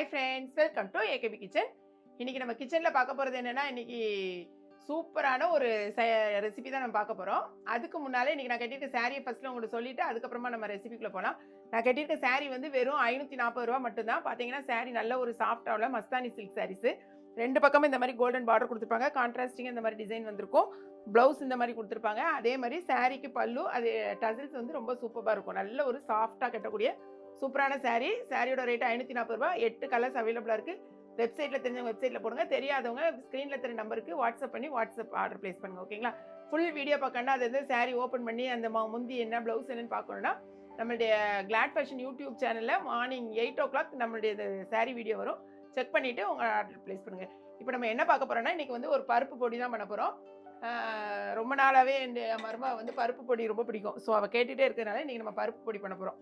Hi friends welcome to AKP kitchen இன்றைக்கி நம்ம கிச்சனில் பார்க்க போகிறது என்னென்னா இன்றைக்கி சூப்பரான ஒரு ரெசிபி தான் நம்ம பார்க்க போகிறோம் அதுக்கு முன்னாலே இன்றைக்கி நான் கட்டியிருக்க சாரியை ஃபஸ்ட்டில் உங்களுக்கு சொல்லிவிட்டு அதுக்கப்புறமா நம்ம ரெசிபிக்குள்ளே போகலாம் நான் கட்டியிருக்க saree வந்து வெறும் ஐநூற்றி நாற்பது ரூபா மட்டும்தான். பார்த்தீங்கன்னா saree நல்ல ஒரு சாஃப்டாவில் மஸ்தானி சில்க் சாரீஸு ரெண்டு பக்கமும் இந்த மாதிரி கோல்டன் பார்டர் கொடுத்துருப்பாங்க. கான்ட்ராஸ்டிங் இந்த மாதிரி டிசைன் வந்திருக்கும். ப்ளவுஸ் இந்த மாதிரி கொடுத்துருப்பாங்க. அதே மாதிரி சாரீக்கு பல்லு அது டசில்ஸ் வந்து ரொம்ப சூப்பராக இருக்கும். நல்ல ஒரு சாஃப்டாக கட்டக்கூடிய சூப்பரான சாரீ சாரியோட ரேட் ஐநூற்றி நாற்பது ரூபா. எட்டு கலர்ஸ் அவைலபிளாக இருக்குது வெப்சைட்டில் தெரிஞ்சவங்க வெப்சைட்டில் போடுங்க. தெரியாதவங்க ஸ்க்ரீனில் தெரிய நம்பருக்கு வாட்ஸ்அப் பண்ணி வாட்ஸ்அப் ஆர்டர் ப்ளேஸ் பண்ணுங்க ஓகேங்களா ஃபுல் வீடியோ பார்க்கணும்னா அது வந்து சாரீ ஓப்பன் பண்ணி அந்த மா முந்தி என்ன ப்ளவுஸ் என்னன்னு பார்க்கணும்னா நம்மளுடைய கிளாட் ஃபேஷன் யூடியூப் சேனலில் மார்னிங் எயிட் ஓ கிளாக் நம்மளுடைய இது வீடியோ வரும். செக் பண்ணிவிட்டு உங்கள் ஆர்டர் ப்ளேஸ் பண்ணுங்கள் இப்போ நம்ம என்ன பார்க்க போகிறோம்னா இன்றைக்கி வந்து ஒரு பருப்பு பொடி தான் பண்ண போகிறோம் ரொம்ப நாளாகவே என் மருமா வந்து பருப்பு பொடி ரொம்ப பிடிக்கும். ஸோ அவள் கேட்டுகிட்டே இருக்கிறதுனால இன்றைக்கி நம்ம பருப்பு பொடி பண்ண போகிறோம்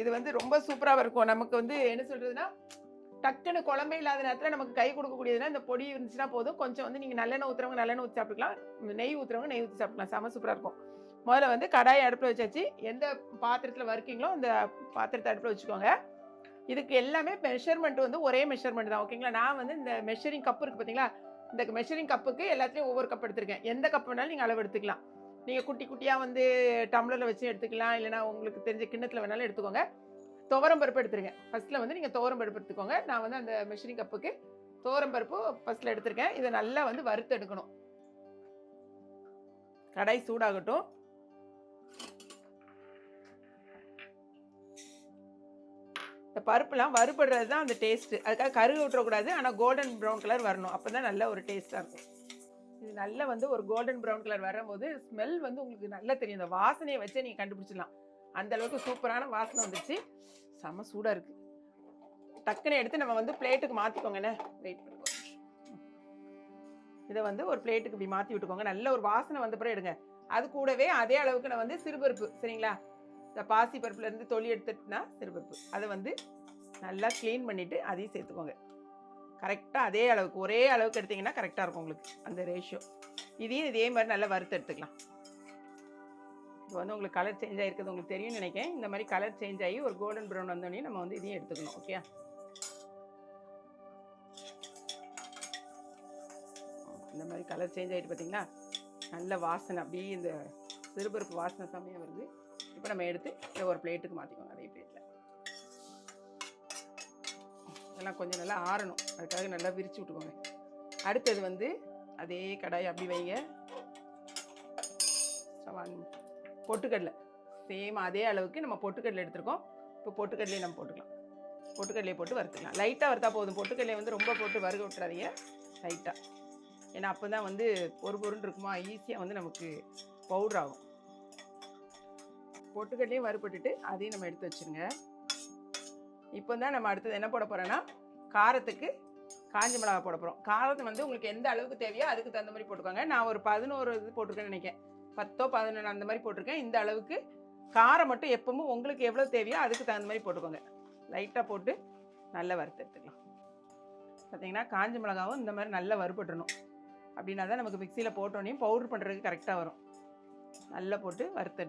இது வந்து ரொம்ப சூப்பராக இருக்கும். நமக்கு வந்து என்ன சொல்கிறதுனா டக்குன்னு குழம்பே இல்லாத நேரத்தில் நமக்கு கை கொடுக்கக்கூடியதுன்னா இந்த பொடி இருந்துச்சுன்னா போதும். கொஞ்சம் வந்து நீங்கள் நல்லெண்ணெய் ஊற்றுறவங்க நல்லெண்ணெய் ஊற்றி சாப்பிட்டுக்கலாம். நெய் ஊற்றுறவங்க நெய் ஊற்றி சாப்பிட்டுக்கலாம். செம சூப்பராக இருக்கும். முதல்ல வந்து கடாயை அடுப்பில் வச்சாச்சு. எந்த பாத்திரத்தில் வறுக்கீங்களோ அந்த பாத்திரத்தை அடுப்பில் வச்சுக்கோங்க. இதுக்கு எல்லாமே மெஷர்மெண்ட் வந்து ஒரே மெஷர்மெண்ட் தான். ஓகேங்களா நான் வந்து இந்த மெஷரிங் கப் இருக்குது பார்த்தீங்களா இந்த மெஷரிங் கப்புக்கு எல்லாத்துலேயும் ஒவ்வொரு கப் எடுத்திருக்கேன். எந்த கப் வேணாலும் நீங்கள் அளவு எடுத்துக்கலாம். நீங்கள் குட்டி குட்டியாக வந்து டம்ளரில் வச்சு எடுத்துக்கலாம். இல்லைனா உங்களுக்கு தெரிஞ்ச கிண்ணத்தில் வேணாலும் எடுத்துக்கோங்க. துவரம் பருப்பு எடுத்துருங்க. ஃபர்ஸ்ட்டில் வந்து நீங்கள் துவரம் பருப்பு எடுத்துக்கோங்க. நான் வந்து அந்த மெஷரிங் கப்புக்கு துவரம் பருப்பு ஃபர்ஸ்ட்டில் எடுத்திருக்கேன். இதை நல்லா வந்து வறுத்து எடுக்கணும். கடாய் சூடாகட்டும். இந்த பருப்புலாம் வறுபடுறது தான் அந்த டேஸ்ட்டு அதுக்காக கருகு விட்டுறக்கூடாது. ஆனால் கோல்டன் ப்ரௌன் கலர் வரணும். அப்போ தான் நல்ல ஒரு டேஸ்ட்டாக இருக்கும். இது நல்லா வந்து ஒரு கோல்டன் ப்ரௌன் கலர் வரும்போது ஸ்மெல் வந்து உங்களுக்கு நல்லா தெரியும். இந்த வாசனையை வச்சே நீங்கள் கண்டுபிடிச்சிடலாம். அந்த அளவுக்கு சூப்பரான வாசனை வந்துச்சு. செம சூடாக இருக்குது டக்குன்னு எடுத்து நம்ம வந்து பிளேட்டுக்கு மாற்றிக்கோங்கண்ணே வெயிட் பண்ணுவோம் இதை வந்து ஒரு பிளேட்டுக்கு இப்படி மாற்றி விட்டுக்கோங்க. நல்ல ஒரு வாசனை வந்த பிறகு எடுங்க. அது கூடவே அதே அளவுக்கு நான் வந்து சிறுபருப்பு சரிங்களா? இந்த பாசி பருப்புலேருந்து தொலி எடுத்துட்டுனா சிறுபருப்பு. அதை வந்து நல்லா க்ளீன் பண்ணிவிட்டு அதையும் சேர்த்துக்கோங்க. கரெக்டாக அதே அளவுக்கு ஒரே அளவுக்கு எடுத்தீங்கன்னா கரெக்டாக இருக்கும் உங்களுக்கு அந்த ரேஷியோ இதையும் இதே மாதிரி நல்லா வறுத்து எடுத்துக்கலாம். இப்போ வந்து உங்களுக்கு கலர் சேஞ்ச் ஆகிருக்குது உங்களுக்கு தெரியும்னு நினைக்கிறேன். இந்த மாதிரி கலர் சேஞ்ச் ஆகி ஒரு கோல்டன் ப்ரௌன் வந்தோடனே நம்ம வந்து இதையும் எடுத்துக்கணும் ஓகே இந்த மாதிரி கலர் சேஞ்ச் ஆகிட்டு பார்த்தீங்களா நல்ல வாசனை அப்படியே இந்த சிறுபருப்பு வாசனை செம்மையாக வருது. இப்போ நம்ம எடுத்து இதை ஒரு பிளேட்டுக்கு மாற்றிக்கோங்க நிறைய பேர் இதெல்லாம் கொஞ்சம் நல்லா ஆறணும். அதுக்காக நல்லா விரித்து விட்டுக்கோங்க. அடுத்தது வந்து அதே கடாய் அப்படி வைங்க. பொட்டுக்கடலை. சேம் அதே அளவுக்கு நம்ம பொட்டுக்கடலை எடுத்துருக்கோம். இப்போ பொட்டுக்கடலையை நம்ம போட்டுக்கலாம். பொட்டுக்கடலையை போட்டு வறுத்துக்கலாம். லைட்டாக வறுத்தா போதும். பொட்டுக்கடலையை வந்து ரொம்ப போட்டு வறுக்க விட்டுறாதீங்க. லைட்டாக ஏன்னா அப்போ தான் வந்து ஒரு பொருள் இருக்குமா? ஈஸியாக வந்து நமக்கு பவுடர் ஆகும். பொட்டுக்கடலையும் வறுபட்டுட்டு அதையும் நம்ம எடுத்து வச்சுருங்க. இப்போ தான் நம்ம அடுத்தது என்ன போட போகிறோன்னா காரத்துக்கு காஞ்சி மிளகா போட போகிறோம் காரத்தை வந்து உங்களுக்கு எந்த அளவுக்கு தேவையோ அதுக்கு தகுந்த மாதிரி போட்டுக்கோங்க. நான் ஒரு பதினோரு இது போட்டிருக்கேன்னு நினைக்கிறேன். பத்தோ பதினொன்று அந்த மாதிரி போட்டிருக்கேன். இந்த அளவுக்கு காரம் மட்டும் எப்பவும் உங்களுக்கு எவ்வளோ தேவையோ அதுக்கு தகுந்த மாதிரி போட்டுக்கோங்க. லைட்டாக போட்டு நல்லா வறுத்தெடுத்துக்கலாம் பார்த்தீங்கன்னா காஞ்ச மிளகாவும் இந்த மாதிரி நல்லா வறுபட்டுணும் அப்படின்னா தான் நமக்கு மிக்சியில் போட்டோன்னே பவுடர் பண்ணுறதுக்கு கரெக்டாக வரும். நல்லா போட்டு வறுத்து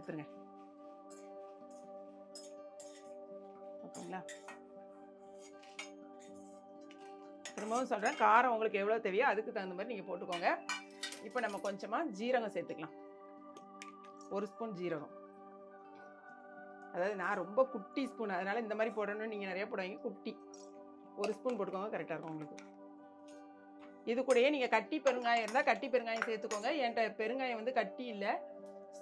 சரிங்களா? திரும்பவும் சொல்கிறேன் காரம் உங்களுக்கு எவ்வளோ தேவையோ அதுக்கு தகுந்த மாதிரி நீங்கள் போட்டுக்கோங்க. இப்போ நம்ம கொஞ்சமாக ஜீரகம் சேர்த்துக்கலாம். ஒரு ஸ்பூன் ஜீரகம். அதாவது நான் ரொம்ப குட்டி ஸ்பூன் அதனால் இந்த மாதிரி போடணும்னு நீங்கள் நிறைய போடுவீங்க குட்டி. ஒரு ஸ்பூன் போட்டுக்கோங்க கரெக்டாக இருக்கும் உங்களுக்கு. இது கூடயே நீங்கள் கட்டி பெருங்காயம் இருந்தால் கட்டி பெருங்காயம் சேர்த்துக்கோங்க. என்கிட்ட பெருங்காயம் வந்து கட்டி இல்லை.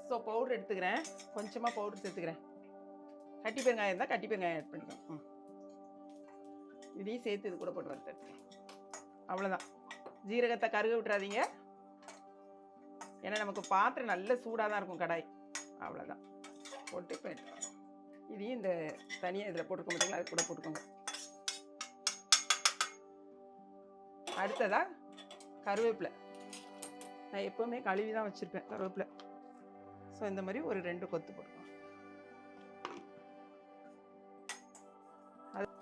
ஸோ பவுடர் எடுத்துக்கிறேன். கொஞ்சமாக பவுடர் சேர்த்துக்கிறேன். கட்டி பெருங்காயம் இருந்தால் கட்டி பெருங்காயம் ஆட் பண்ணிக்கணும் இதையும் சேர்த்து இது கூட போட்டு வறுத்து அவ்வளோதான் ஜீரகத்தை கருக விட்டுறாதீங்க. ஏன்னா நமக்கு பாத்திரம் நல்ல சூடாக தான் இருக்கும் கடாய். அவ்வளோதான் போட்டு இப்போ இதையும் இந்த தனியாக இதில் போட்டுக்க மாட்டீங்களா அது கூட போட்டுக்கோங்க. அடுத்ததா கருவேப்பிலை. நான் எப்போவுமே கழுவி தான் வச்சுருப்பேன் கருவேப்பிலை. ஸோ இந்த மாதிரி ஒரு ரெண்டு கொத்து போட்டுக்கோங்க.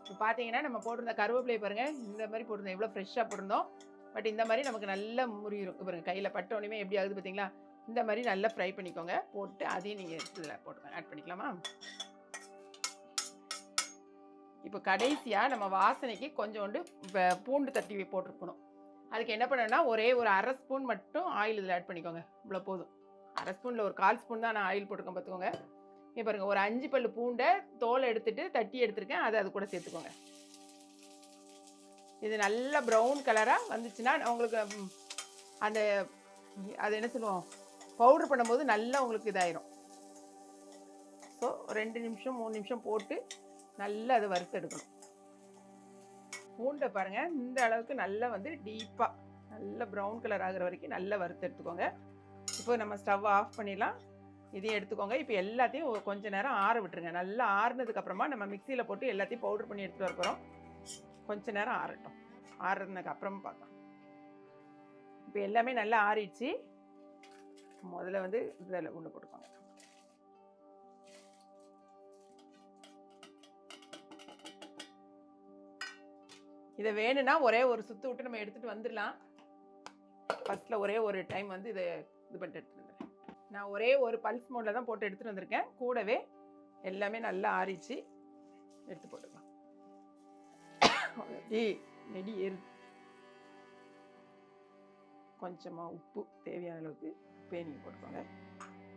இப்போ பார்த்தீங்கன்னா நம்ம போட்டிருந்த கருவேப்பிலையை பாருங்கள் இந்த மாதிரி போட்டிருந்தோம். எவ்வளோ ஃப்ரெஷ்ஷாக போட்டிருந்தோம். பட் இந்த மாதிரி நமக்கு நல்ல முறியும் பாருங்கள் கையில் பட்டோனையுமே எப்படி ஆகுது பார்த்தீங்களா? இந்த மாதிரி நல்லா ஃப்ரை பண்ணிக்கோங்க. போட்டு அதையும் நீங்கள் இதில் போட்டுக்கோங்க ஆட் பண்ணிக்கலாமா? இப்போ கடைசியாக நம்ம வாசனைக்கு கொஞ்சோண்டு பூண்டு தட்டி போட்டிருக்கணும். அதுக்கு என்ன பண்ணணும்னா ஒரே ஒரு அரை ஸ்பூன் மட்டும் ஆயில் இதில் ஆட் பண்ணிக்கோங்க. இவ்வளோ போதும். அரை ஸ்பூனில் ஒரு கால் ஸ்பூன் தான் நான் ஆயில் போட்டிருக்கேன் பார்த்துக்கோங்க. இங்கே பாருங்கள் ஒரு அஞ்சு பல்லு பூண்டை தோலை எடுத்துட்டு தட்டி எடுத்திருக்கேன். அதை அது கூட சேர்த்துக்கோங்க. இது நல்ல ப்ரௌன் கலராக வந்துச்சுன்னா உங்களுக்கு அந்த அது என்ன சொல்லுவோம் பவுடர் பண்ணும்போது நல்லா உங்களுக்கு இதாயிரும். ஸோ ரெண்டு நிமிஷம் மூணு நிமிஷம் போட்டு நல்லா அதை வறுத்தெடுக்கணும் பூண்டை பாருங்கள் இந்த அளவுக்கு நல்லா வந்து டீப்பாக நல்ல ப்ரௌன் கலர் ஆகிற வரைக்கும் நல்லா வறுத்து எடுத்துக்கோங்க. இப்போ நம்ம ஸ்டவ் ஆஃப் பண்ணிடலாம். இதையும் எடுத்துக்கோங்க. இப்போ எல்லாத்தையும் கொஞ்ச நேரம் ஆற விட்டுருங்க. நல்லா ஆறுனதுக்கப்புறமா நம்ம மிக்சியில் போட்டு எல்லாத்தையும் பவுடர் பண்ணி எடுத்துகிட்டு வர கொஞ்ச நேரம் ஆறட்டும். ஆறுனதுக்கு அப்புறம் பார்க்கலாம். இப்போ எல்லாமே நல்லா ஆறிடுச்சு. முதல்ல வந்து இதில் உள்ள போட்டுக்கோங்க. இதை வேணும்னா ஒரே ஒரு சுத்து விட்டு நம்ம எடுத்துகிட்டு வந்துடலாம். ஃபஸ்ட்டில் ஒரே ஒரு டைம் வந்து இதை இது பண்ணிட்டு எடுத்துட்டு நான் ஒரே ஒரு பல்ஸ் மோடில் தான் போட்டு எடுத்துகிட்டு வந்திருக்கேன். கூடவே எல்லாமே நல்லா ஆறிச்சு. எடுத்து போட்டுக்கலாம். ஏய் நெடி ஏறு. கொஞ்சமாக உப்பு தேவையான அளவுக்கு பேனியை போட்டுக்கோங்க.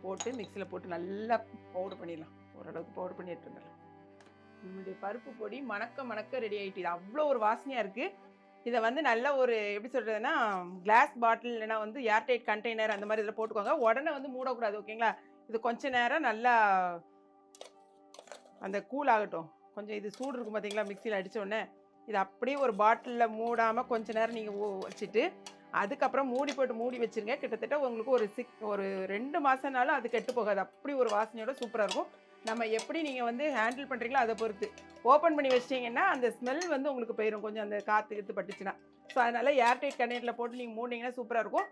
போட்டு மிக்சியில் போட்டு நல்லா பவுடர் பண்ணிடலாம். ஓரளவுக்கு பவுடர் பண்ணி எடுத்து வந்துடலாம். நம்மளுடைய பருப்பு பொடி மணக்க மணக்க ரெடி ஆகிட்டு அவ்வளோ ஒரு வாசனையாக இருக்குது இதை வந்து நல்ல ஒரு எப்படி சொல்கிறதுனா கிளாஸ் பாட்டில் இல்லைனா வந்து ஏர்டைட் கண்டெய்னர் அந்த மாதிரி இதில் போட்டுக்கோங்க. உடனே வந்து மூடக்கூடாது ஓகேங்களா? இது கொஞ்ச நேரம் நல்லா அந்த கூல் ஆகட்டும். கொஞ்சம் இது சூடு இருக்கும் பார்த்தீங்களா மிக்சியில் அடித்தோடனே இது அப்படியே ஒரு பாட்டிலில் மூடாமல் கொஞ்ச நேரம் நீங்கள் வச்சுட்டு அதுக்கப்புறம் மூடி போட்டு மூடி வச்சிருங்க. கிட்டத்தட்ட உங்களுக்கு ஒரு சிக் ஒரு ரெண்டு மாதம்னாலும் அது கெட்டு போகாது. அப்படி ஒரு வாசனையோட சூப்பராக இருக்கும். நம்ம எப்படி நீங்கள் வந்து ஹேண்டில் பண்ணுறீங்களோ அதை பொறுத்து. ஓப்பன் பண்ணி வச்சிட்டிங்கன்னா அந்த ஸ்மெல் வந்து உங்களுக்கு போயிடும் கொஞ்சம் அந்த காற்று எடுத்து பட்டுச்சுன்னா. ஸோ அதனால் ஏர்டைட் கண்டெய்னரில் போட்டு நீங்கள் மூடிங்கன்னா சூப்பராக இருக்கும்.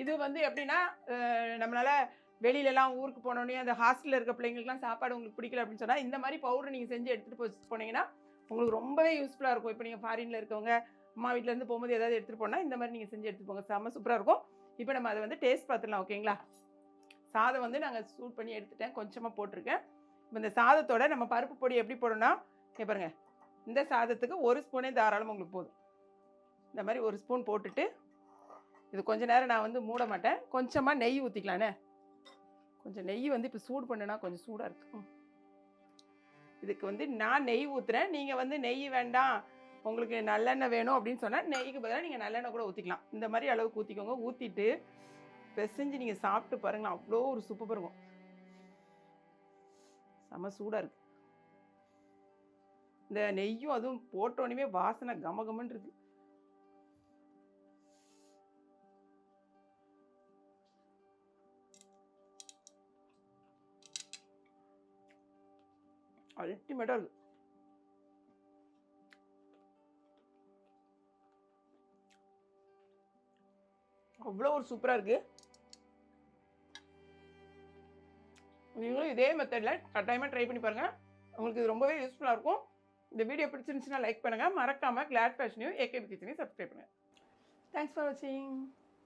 இது வந்து எப்படின்னா நம்மளால் வெளியிலலாம் ஊருக்கு போனோடனே அந்த ஹாஸ்டலில் இருக்க பிள்ளைங்களுக்குலாம் சாப்பாடு உங்களுக்கு பிடிக்கல அப்படின்னு சொன்னால் இந்த மாதிரி பவுடர் நீங்கள் செஞ்சு எடுத்துகிட்டு போய் போனீங்கன்னா உங்களுக்கு ரொம்பவே யூஸ்ஃபுல்லாக இருக்கும். இப்போ நீங்கள் ஃபாரினில் இருக்கவங்க அம்மா வீட்டிலேருந்து போகும்போது ஏதாவது எடுத்துகிட்டு போனால் இந்த மாதிரி நீங்கள் செஞ்சு எடுத்துட்டு போங்க. செம்ம சூப்பராக இருக்கும். இப்போ நம்ம அதை வந்து டேஸ்ட் பார்த்துடலாம் ஓகேங்களா சாதம் வந்து நாங்கள் சூட் பண்ணி எடுத்துட்டேன். கொஞ்சமாக போட்டிருக்கேன். இப்போ இந்த சாதத்தோட நம்ம பருப்பு பொடி எப்படி போடணும்னா இங்க பாருங்க. இந்த சாதத்துக்கு ஒரு ஸ்பூனே தாராளம் உங்களுக்கு போதும். இந்த மாதிரி ஒரு ஸ்பூன் போட்டுட்டு இது கொஞ்ச நேரம் நான் வந்து மூட மாட்டேன். கொஞ்சமாக நெய் ஊற்றிக்கலானே கொஞ்சம் நெய் வந்து இப்போ சூடு பண்ணுனா கொஞ்சம் சூடாக இருக்கும். இதுக்கு வந்து நான் நெய் ஊற்றுறேன் நீங்கள் வந்து நெய் வேண்டாம். உங்களுக்கு நல்லெண்ணெய் வேணும் அப்படின்னு சொன்னால் நெய்க்கு பதிலாக நீங்கள் நல்லெண்ணெய் கூட ஊற்றிக்கலாம் இந்த மாதிரி அளவுக்கு ஊற்றிக்கோங்க ஊற்றிட்டு பிசைஞ்சு நீங்கள் சாப்பிட்டு பாருங்களேன். அவ்வளோ ஒரு சூப்பர் இருக்கும். செம சூடாக இருக்கு. இந்த நெய்யும் அதுவும் போட்டோன்னே வாசனை கமகமன்னு இருக்கு. அல்டிமேட்டாக இருக்கு. அவ்வளோ ஒரு சூப்பராக இருக்கு. நீங்களும் இதே மெத்தடில் கட்டாயமாக ட்ரை பண்ணி பாருங்கள் உங்களுக்கு இது ரொம்பவே யூஸ்ஃபுல்லாக இருக்கும். இந்த வீடியோ பிடிச்சிருந்துச்சுன்னா லைக் பண்ணுங்கள் மறக்காமல் கிளாட் ஃபேஷனையும் ஏகேபி கிச்சனையும் சப்ஸ்கிரைப் பண்ணுங்கள் தேங்க்ஸ் ஃபார் வாட்சிங்